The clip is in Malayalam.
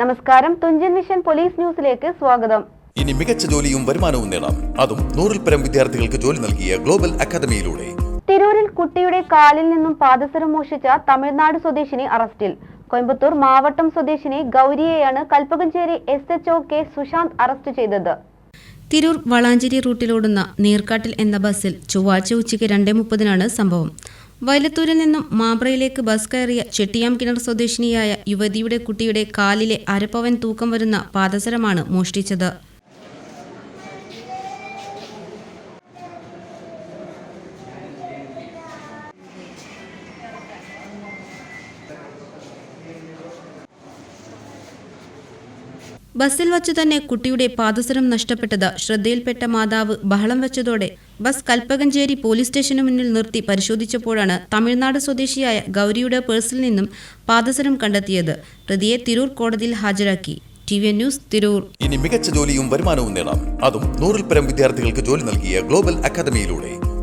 നമസ്കാരം. തുഞ്ചൻ മിഷൻ പോലീസ് ന്യൂസിലേക്ക് സ്വാഗതം. ഇനി മികച്ച ജോലിയും വരുമാനവും നേടാം. അതും നൂറിൽ പരം വിദ്യാർത്ഥികൾക്ക് ജോലി നൽകിയ ഗ്ലോബൽ അക്കാദമിയിലൂടെ. തിരൂരിൽ കുട്ടിയുടെ കാലിൽ നിന്നും പാദസരം മോഷിച്ച തമിഴ്നാട് സ്വദേശിനി അറസ്റ്റിൽ. കോയമ്പത്തൂർ മാവട്ടം സ്വദേശിനി ഗൗരിയെയാണ് Kalpakanchery S H O K Sushanth arrest ചെയ്തത്. തിരൂർ വളാഞ്ചേരി റൂട്ടിലോടുന്ന നീർക്കാട്ടിൽ എന്ന ബസ്സിൽ ചൊവ്വാഴ്ച ഉച്ചയ്ക്ക് രണ്ടേ മുപ്പതിനാണ് സംഭവം. വയലത്തൂരിൽ നിന്നും മാബ്രയിലേക്ക് ബസ് കയറിയ ചെട്ടിയാം കിണർ സ്വദേശിനിയായ യുവതിയുടെ കുട്ടിയുടെ കാലിലെ അരപ്പവൻ തൂക്കം വരുന്ന പാദസരമാണ് മോഷ്ടിച്ചത് ബസ്സിൽ വച്ച് തന്നെ കുട്ടിയുടെ പാദസരം നഷ്ടപ്പെട്ടത് ശ്രദ്ധയിൽപ്പെട്ട മാതാവ് ബഹളം വെച്ചതോടെ ബസ് കൽപ്പകഞ്ചേരി പോലീസ് സ്റ്റേഷന് മുന്നിൽ നിർത്തി പരിശോധിച്ചപ്പോഴാണ് തമിഴ്നാട് സ്വദേശിയായ ഗൗരിയുടെ പേഴ്സിൽ നിന്നും പാദസരം കണ്ടെത്തിയത്. പ്രതിയെ തിരൂർ കോടതിയിൽ ഹാജരാക്കി. T V news Tirur. ഇനി മികച്ച ജോലിയും വരുമാനവും നേടാം. അതും നൂറിൽ പരം വിദ്യാർത്ഥികൾക്ക് ജോലി നൽകിയ ഗ്ലോബൽ അക്കാദമിയിലൂടെ.